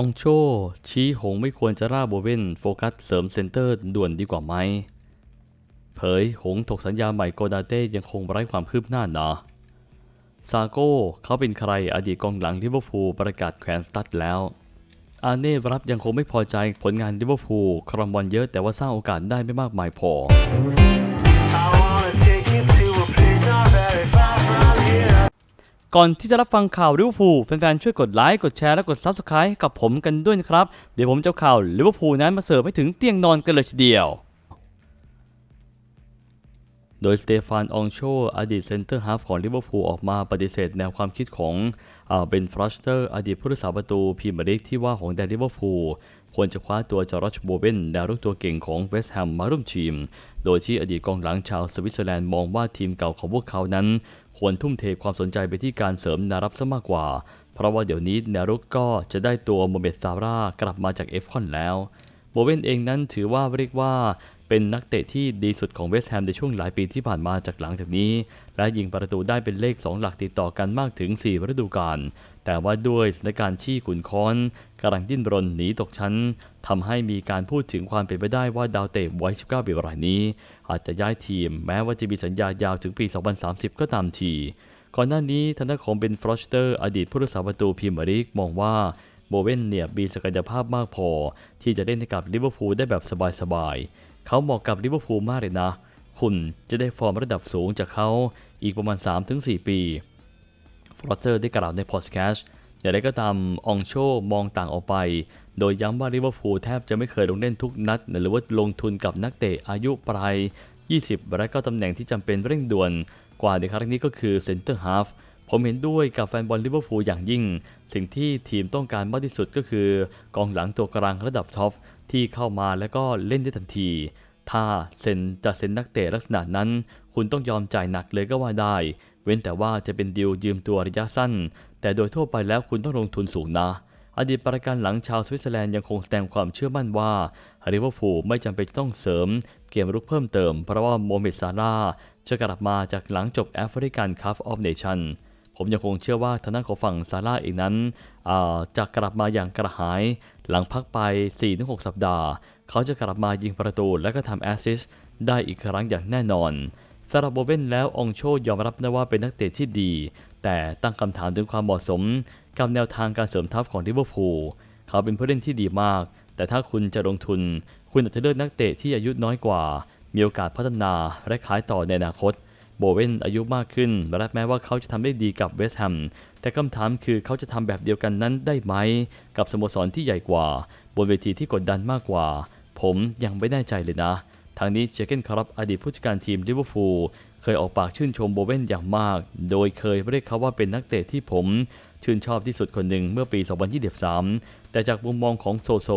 องโช ชี้หงไม่ควรจะร่าโบเวนโฟกัสเสริมเซนเตอร์ด่วนดีกว่าไหม เผยหงถกสัญญาใหม่โกดาเต้ยังคงไร้ความคืบหน้านาซาโก้เขาเป็นใครอดีตกองหลังลิเวอร์พูลประกาศแขวนสตัดแล้ว อาเน่รับยังคงไม่พอใจผลงานลิเวอร์พูลครองบอลเยอะแต่ว่าสร้างโอกาสได้ไม่มากมายพอ ก่อนที่จะรับฟังข่าวลิเวอร์พูลแฟนๆช่วยกดไลค์กดแชร์และกด Subscribe ให้กับผมกันด้วยนะครับ เดี๋ยวผมจะข่าวลิเวอร์พูลนั้นมาเสิร์ฟให้ถึงเตียงนอนกันเลยทีเดียว โดยสเตฟานองโชอดีตเซนเตอร์ฮาฟของลิเวอร์พูลออกมาปฏิเสธแนวความคิดของเบนฟรอสเตอร์ อดีตผู้รักษาประตูพีมียร์ลีกที่ว่าของแดนลิเวอร์พูลควรจะคว้าตัวจอร์จโบเบนดาวรุ่งตัวเก่งของเวสต์แฮมมาร่วมทีม โดยที่อดีตกองหลังชาวสวิตเซอร์แลนด์มองว่าทีมเก่าของพวกเขานั้น ควรทุ่มเทความสนใจไปที่การเสริมนารับซะมากกว่า เพราะว่าเดี๋ยวนี้แนารุกก็จะได้ตัวโมเมตซาร่ากลับมาจากเอฟคอนแล้วโบเวนเองนั้นถือว่าเรียกว่าเป็นนักเตะที่ดีสุดของเวสต์แฮมในช่วงหลายปีที่ผ่านมาจากหลังจากนี้ และยิงประตูได้เป็นเลข 2 หลักติดต่อกันมากถึง 4 ฤดูกาล แต่ว่าด้วยสถานการณ์ที่ขุนค้อนกำลังดิ้นรนหนีตกชั้นทำให้มีการพูดถึงความเป็นไปได้ว่าดาวเตะวัย19ปีรายนี้ อาจจะย้ายทีมแม้ว่าจะมีสัญญายาวถึงปี 2030 ก็ตามที ก่อนหน้านี้ทางด้านของเบนฟรอสเตอร์อดีตผู้รักษาประตูพรีเมียร์ลีกมองว่าโบเวนเนี่ยมีศักยภาพมากพอ ที่จะเล่นให้กับลิเวอร์พูลได้แบบสบายๆ เขาเหมาะกับลิเวอร์พูลมากเลยนะ คุณจะได้ฟอร์มระดับสูงจากเขาอีกประมาณ 3-4 ปี รอเตอร์ได้กล่าวในพอดแคสต์อย่างไรก็ตามองโชมองต่างออกไป โดยย้ำว่าลิเวอร์พูลแทบจะไม่เคยลงเล่นทุกนัด หรือว่าลงทุนกับนักเตะอายุปลาย 20 และก็ตำแหน่งที่จำเป็นเร่งด่วน กว่าในครั้งนี้ก็คือเซนเตอร์ฮาฟผมเห็นด้วยกับแฟนบอลลิเวอร์พูลอย่างยิ่ง สิ่งที่ทีมต้องการมากที่สุดก็คือกองหลังตัวกลางระดับท็อปที่เข้ามาแล้วก็เล่นได้ทันที ถ้าเซ็นจะเซ็นนักเตะลักษณะนั้น คุณต้องยอมจ่ายหนักเลยก็ว่าได้ เว้นแต่ว่าจะเป็นดีลยืมตัวระยะสั้น แต่โดยทั่วไปแล้วคุณต้องลงทุนสูงนะ อดีตประการหลังชาวสวิตเซอร์แลนด์ยังคงแสดงความเชื่อมั่นว่าลิเวอร์พูลไม่จำเป็นต้องเสริมเกมรุกเพิ่มเติม เพราะว่าโมเมดซาร่าจะกลับมาจากหลังจบแอฟริกันคัพออฟเนชั่นผมยังคงเชื่อว่าทางด้านของฝั่งซาร่าเองนั้นอ่าจะกลับมาอย่างกระหาย หลังพักไป 4-6 สัปดาห์ เขาจะกลับมายิงประตูและก็ทำแอสซิสต์ได้อีกครั้งอย่างแน่นอน สำหรับโบเวนแล้วองโชยอมรับนะว่าเป็นนักเตะที่ดี แต่ตั้งคำถามถึงความเหมาะสม กับแนวทางการเสริมทัพของลิเวอร์พูลเขาเป็นผู้เล่นที่ดีมาก แต่ถ้าคุณจะลงทุน คุณอาจจะเลือกนักเตะที่อายุน้อยกว่า มีโอกาสพัฒนาและขายต่อในอนาคต โบเวนอายุมากขึ้นและแม้ว่าเขาจะทำได้ดีกับเวสต์แฮมแต่คำถามคือเขาจะทำแบบเดียวกันนั้นได้ไหม กับสโมสรที่ใหญ่กว่า บนเวทีที่กดดันมากกว่า ผมยังไม่แน่ใจเลยนะ ทางนี้เจเกนคารับอดีตผู้จัดการทีมลิเวอร์พูลเคยออกปากชื่นชมโบเวนอย่างมาก โดยเคยเรียกเขาว่าเป็นนักเตะที่ผม ชื่นชอบที่สุดคนหนึ่งเมื่อปี 2023 แต่จากมุมมองของโซโซ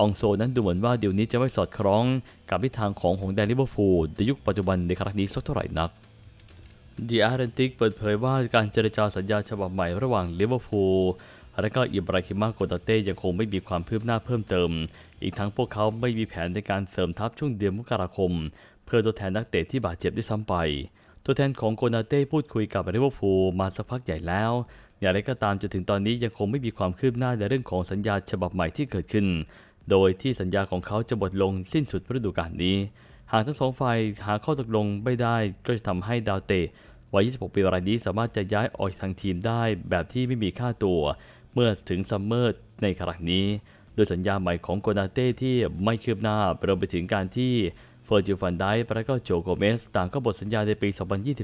องโซนั้นดูเหมือนว่าเดี๋ยวนี้จะไม่สอดคล้องกับทิศทางของหงแดนลิเวอร์พูลในยุคปัจจุบันในครั้งนี้สักเท่าไหร่นัก The Atlantic เปิดเผยว่าการเจรจาสัญญาฉบับใหม่ระหว่างลิเวอร์พูล และก็อิบราฮิมาโกตาเต้ยังคงไม่มีความคืบหน้าเพิ่มเติม อีกทั้งพวกเขาไม่มีแผนในการเสริมทัพช่วงเดือนมกราคม เพื่อตัวแทนนักเตะที่บาดเจ็บด้วยซ้ำไป ตัวแทนของโกนาเต้พูดคุยกับลิเวอร์พูลมาสักพักใหญ่แล้ว อย่างไรก็ตามจนถึงตอนนี้ยังคงไม่มีความคืบหน้าในเรื่องของสัญญาฉบับใหม่ที่เกิดขึ้น โดยที่สัญญาของเขาจะหมดลงสิ้นสุดฤดูกาลนี้ หากทั้งสองฝ่ายหาข้อตกลงไม่ได้ก็จะทำให้ดาวเตะวัย 26 ปีรายนี้สามารถจะย้ายออกจากทางทีมได้แบบที่ไม่มีค่าตัว เมื่อถึงซัมเมอร์ในครั้งนี้ โดยสัญญาใหม่ของโกนาเต้ที่ไม่คืบหน้ารวมไปถึงการที่เฟอร์จิลฟันไดและก็โจโกเมส ต่างก็หมดสัญญาในปี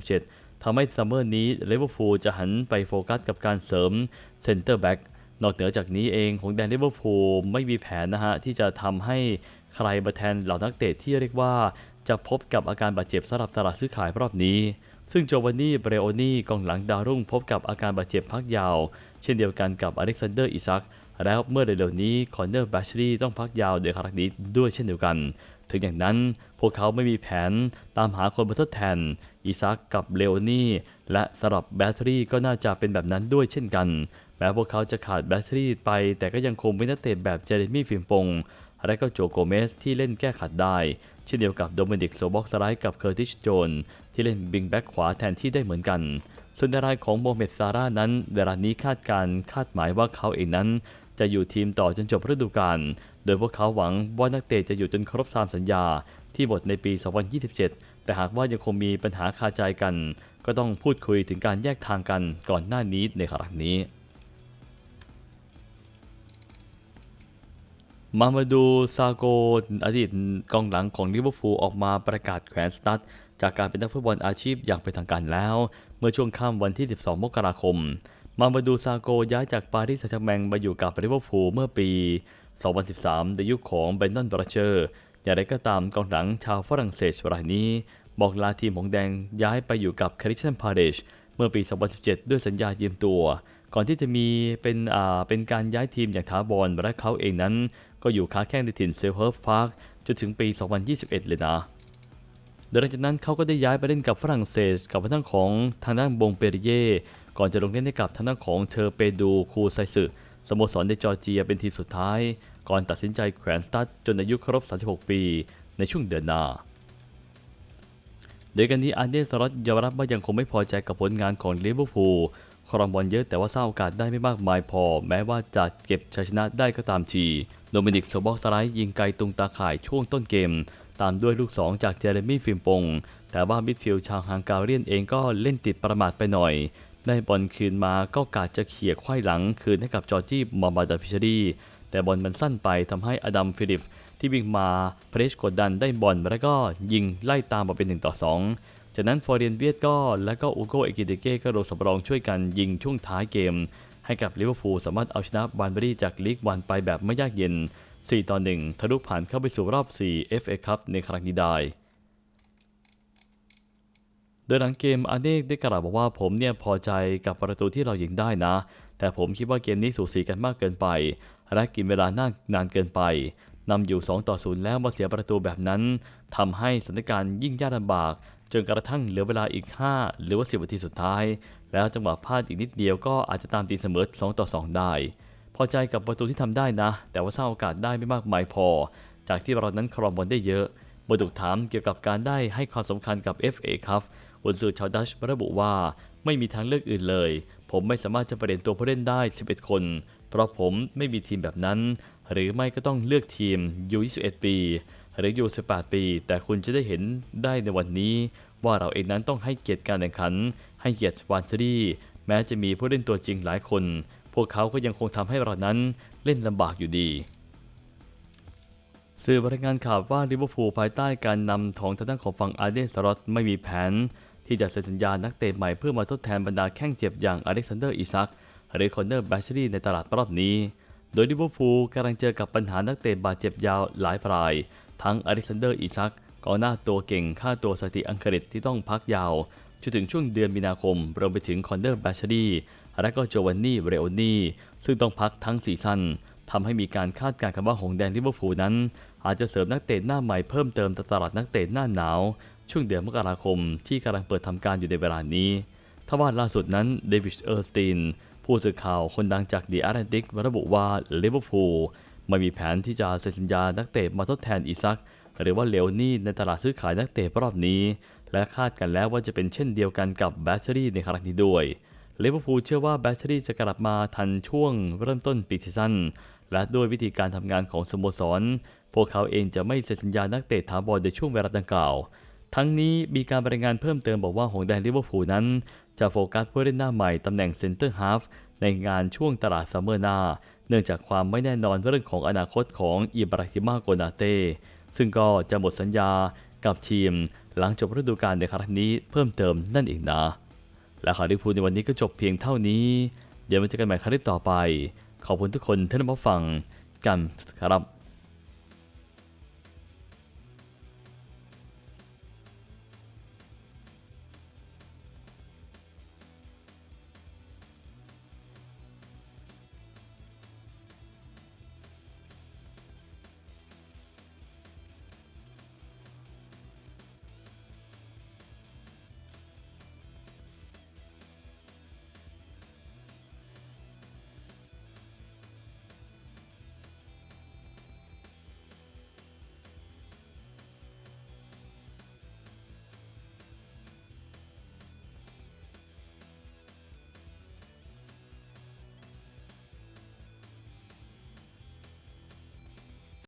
2027 ทำให้ซัมเมอร์นี้ลิเวอร์พูลจะหันไปโฟกัสกับการเสริมเซนเตอร์แบ็กนอกเหนือจากนี้เองของแดนลิเวอร์พูลไม่มีแผนนะฮะ ที่จะทำให้ใครมาแทนเหล่านักเตะที่เรียกว่าจะพบกับอาการบาดเจ็บสำหรับตลาดซื้อขายรอบนี้ ซึ่งโจวานนี่เบรโอนี่กองหลังดาวรุ่งพบกับอาการบาดเจ็บพักยาว เช่นเดียวกันกับอเล็กซานเดอร์อิซัก แล้วเมื่อเร็วๆนี้คอนเนอร์แบชลีต้องพักยาวในครั้งนี้ด้วยเช่นเดียวกัน ถึงอย่างนั้นพวกเขาไม่มีแผนตามหาคนมาทดแทนอิซักกับเลโอนี่และสำหรับแบตเตอรี่ก็น่าจะเป็นแบบนั้นด้วยเช่นกัน แม้พวกเขาจะขาดแบตเตอรี่ไป แต่ก็ยังคงเป็นนักเตะแบบเจเรมี่ฟิมปงและก็โจโกเมสที่เล่นแก้ขัดได้ เช่นเดียวกับโดมินิกโซบ็อกสไลด์กับเคอร์ติชโจน ที่เล่นบิงแบ็กขวาแทนที่ได้เหมือนกัน ส่วนในรายของโมเมดซาร่านั้นเวลานี้คาดการคาดหมายว่าเขาเองนั้น จะอยู่ทีมต่อจนจบฤดูกาล โดยพวกเขาหวังว่านักเตะจะอยู่จนครบตามสัญญา ที่หมดในปี 2027 แต่หากว่ายังคงมีปัญหาคาใจกัน ก็ต้องพูดคุยถึงการแยกทางกันก่อนหน้านี้ในครั้งนี้ มามาดูซาโกอดีตกองหลังของลิเวอร์พูลออกมาประกาศแขวนสตั๊ดจากการเป็นนักฟุตบอลอาชีพอย่างเป็นทางการแล้ว เมื่อช่วงค่ำวันที่ 12 มกราคม มามาดูซาโกย้ายจากปารีสแซงต์แชร์แมงมาอยู่กับลิเวอร์พูลเมื่อปี 2013 ในยุคของเบนนอนบรเชอร์อย่างไรก็ตามกองหลังชาวฝรั่งเศสรายนี้ บอกลาทีมหงแดงย้ายไปอยู่กับคาริชันพาเดชเมื่อปี 2017 ด้วยสัญญายืมตัว ก่อนที่จะมีเป็นอ่าเป็นการย้ายทีมอย่างถาวรและเขาเองนั้น ก็อยู่ค้าแข้งในถิ่นเซลเฮิร์ฟพาร์คจนถึงปี 2021 เลยนะโดยหลังจากนั้นเขาก็ได้ย้ายไปเล่นกับฝรั่งเศสกับทางด้านของทางด้านบงเปริเย่ก่อนจะลงเล่นให้กับทางด้านของเทอร์เปดูคูไซสึสโมสรในจอร์เจียเป็นทีมสุดท้าย ก่อนตัดสินใจแขวนสตั๊ดจนอายุครบ 36 ปี ในช่วงเดือนหน้าโดยกันนี้อันเดนสล็อตยอมรับว่ายังคงไม่พอใจกับผลงานของลิเวอร์พูลครองบอลเยอะแต่ว่าสร้างโอกาสได้ไม่มากมายพอ แม้ว่าจะเก็บชัยชนะได้ก็ตามที โดมินิกโซบอกสไลด์ยิงไกลตรงตาข่ายช่วงต้นเกม ตามด้วยลูก 2 จากเจเรมี่ฟิมปง แต่ว่ามิดฟิลด์ชาวฮังการีนเองก็เล่นติดประมาทไปหน่อย ได้บอลคืนมาก็กาจะเขี่ยไขว้หลังคืนให้กับจอร์จีมอมบาดาฟิชรีแต่บอลมันสั้นไปทำให้อดัมฟิลิปที่วิ่งมาเพรสกดดันได้บอลแล้วก็ยิงไล่ตามมาเป็น 1 ต่อ 2 จากนั้นฟอร์เรียนเวียดก็ และก็อูโกเอกิเดเก้ก็ลงสำรองช่วยกันยิงช่วงท้ายเกม ให้กับลิเวอร์พูลสามารถเอาชนะบานเบอรี่จากลีกวันไปแบบไม่ยากเย็น 4 ต่อ 1 ทะลุผ่านเข้าไปสู่รอบ 4 FA คัพในครั้งนี้ได้ โดยหลังเกมอาเนกได้กล่าวบอกว่าผมเนี่ยพอใจกับประตูที่เรายิงได้นะ แต่ผมคิดว่าเกมนี้สูสีกันมากเกินไป และกินเวลานานนานเกินไปนำอยู่ 2 ต่อ 0 แล้วมาเสียประตูแบบนั้นทำให้สถานการณ์ยิ่งยากลำบาก จนกระทั่งเหลือเวลาอีก 5 หรือว่า 10นาทีสุดท้าย แล้วจังหวะพลาดอีกนิดเดียวก็อาจจะตามตีเสมอ 2 ต่อ 2 ได้ พอใจกับประตูที่ทำได้นะ แต่ว่าสร้างโอกาสได้ไม่มากมายพอ จากที่เรานั้นครองบอลได้เยอะเมื่อถูกถามเกี่ยวกับการได้ให้ความสำคัญกับ FA ครับอุนซือชาวดัชระบุว่าไม่มีทางเลือกอื่นเลย ผมไม่สามารถจะเปลี่ยนตัวผู้เล่นได้ 11 คน เพราะผมไม่มีทีมแบบนั้น หรือไม่ก็ต้องเลือกทีมยู21 ปี หรืออยู่ 18 ปี แต่คุณจะได้เห็นได้ในวันนี้ ว่าเราเองนั้นต้องให้เกียรติการแข่งขัน ให้เกียรติวานเทอรี่แม้จะมีผู้เล่นตัวจริงหลายคน พวกเขาก็ยังคงทำให้เรานั้นเล่นลำบากอยู่ดีสื่อรายงานข่าวว่าลิเวอร์พูลภายใต้การนำของทางด้านของฝั่งอาร์เดนสลอตไม่มีแผน ที่จะเซ็นสัญญานักเตะใหม่เพื่อมาทดแทนบรรดาแข้งเจ็บอย่างอเล็กซานเดอร์อิซักหรือคอนเนอร์แบชลีในตลาดรอบนี้ โดยลิเวอร์พูลกำลังเจอกับปัญหานักเตะบาดเจ็บยาวหลายราย ทั้งอเล็กซานเดอร์อิซักกองหน้าตัวเก่งค่าตัวสถิติอังกฤษที่ต้องพักยาวจนถึงช่วงเดือนมีนาคมรวมไปถึงคอนเนอร์แบชลีและก็โจวานนี่เรโอนี่ซึ่งต้องพักทั้งซีซั่นทำให้มีการคาดการณ์กันว่าหงแดงลิเวอร์พูลนั้น อาจจะเสริมนักเตะหน้าใหม่เพิ่มเติมตตลาดนักเตะหน้าหนาว ช่วงเดือนมกราคมที่กำลังเปิดทำการอยู่ในเวลานี้ทว่าล่าสุดนั้นเดวิดเออร์สตีนผู้สื่อข่าวคนดังจากดีอาร์แลนติกระบุว่าลิเวอร์พูล ไม่มีแผนที่จะเซ็นสัญญานักเตะมาทดแทนอีซัก หรือว่าเลโอนี่ในตลาดซื้อขายนักเตะรอบนี้ และคาดกันแล้วว่าจะเป็นเช่นเดียวกันกับแบตเตอรี่ในครั้งนี้ด้วยลิเวอร์พูลเชื่อว่าแบตเตอรี่จะกลับมาทันช่วงเริ่มต้นปีซีซั่นและด้วยวิธีการทำงานของสโมสร พวกเขาเองจะไม่เซ็นสัญญานักเตะถาวรในช่วงเวลาดังกล่าว ทั้งนี้มีการรายงานเพิ่มเติมบอกว่าหงแดงลิเวอร์พูลนั้น จะโฟกัสผู้เล่นหน้าใหม่ตำแหน่งเซนเตอร์ฮาฟในงานช่วงตลาดซัมเมอร์หน้า เนื่องจากความไม่แน่นอนเรื่องของอนาคตของอิบราฮิมาโกนาเต้ซึ่งก็จะหมดสัญญากับทีม หลังจบฤดูกาลในครั้งนี้เพิ่มเติมนั่นเองนะ และข่าวลิเวอพูลในวันนี้ก็จบเพียงเท่านี้ เดี๋ยวมาเจอกันใหม่คลิปต่อไป ขอบคุณทุกคนที่ได้มาฟังกันครับ